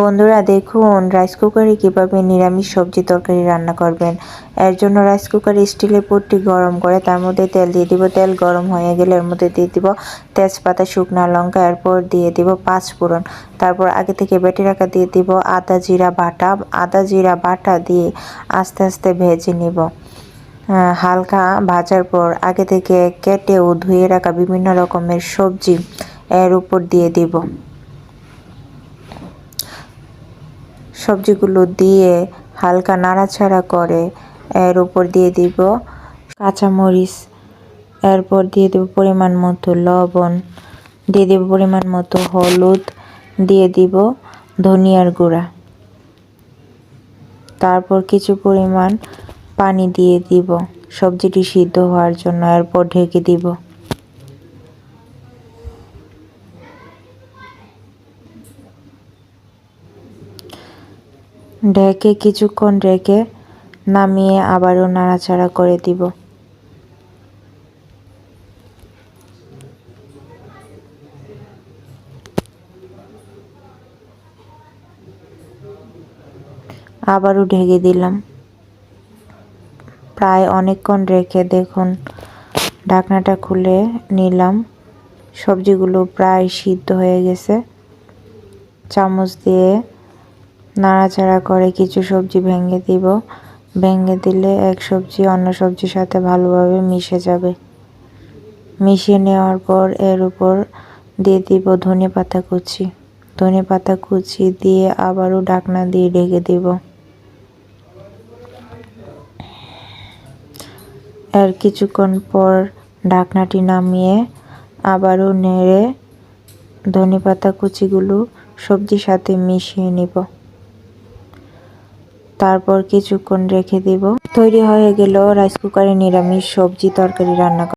বন্ধুরা, দেখুন রাইস কুকারে কীভাবে নিরামিষ সবজি তরকারি রান্না করবেন। এর জন্য রাইস কুকারে স্টিলের পট্টি গরম করে, তার মধ্যে তেল দিয়ে দিব। তেল গরম হয়ে গেলে এর মধ্যে দিয়ে দিব তেজপাতা, শুকনা লঙ্কা, এরপর দিয়ে দিব পাঁচ ফোড়ন। তারপর আগে থেকে বেটে রাখা দিয়ে দিব আদা জিরা বাটা। আদা জিরা বাটা দিয়ে আস্তে আস্তে ভেজে নিব। হালকা ভাজার পর আগে থেকে কেটে ও ধুয়ে রাখা বিভিন্ন রকমের সবজি এর উপর দিয়ে দিব। সবজিগুলো দিয়ে হালকা নাড়াচাড়া করে এর উপর দিয়ে দিব কাঁচামরিচ, এরপর দিয়ে দেব পরিমাণ মতো লবণ, দিয়ে দেব পরিমাণ মতো হলুদ, দিয়ে দিব ধনিয়ার গুঁড়া। তারপর কিছু পরিমাণ পানি দিয়ে দিব সবজিটি সিদ্ধ হওয়ার জন্য, এরপর ঢেকে দিব। ঢেকে কিছুক্ষণ রেখে নামিয়ে আবারও নাড়াচাড়া করে দিব। আবারও ঢেকে দিলাম। প্রায় অনেকক্ষণ রেখে দেখুন, ঢাকনাটা খুলে নিলাম। সবজিগুলো প্রায় সিদ্ধ হয়ে গেছে। চামচ দিয়ে নাড়াচাড়া করে কিছু সবজি ভেঙে দিব। ভেঙে দিলে এক সবজি অন্য সবজির সাথে ভালোভাবে মিশে যাবে। মিশিয়ে নেওয়ার পর এর উপর দিয়ে দিব ধনে পাতা কুচি। ধনে পাতা কুচি দিয়ে আবারও ঢাকনা দিয়ে ঢেকে দিব। এর কিছুক্ষণ পর ঢাকনাটি নামিয়ে আবারও নেড়ে ধনে পাতা কুচিগুলো সবজির সাথে মিশিয়ে নিব। তারপর কিছুক্ষণ রেখে দিব। তৈরি হয়ে গেল রাইস কুকারে নিরামিষ সবজি তরকারি রান্না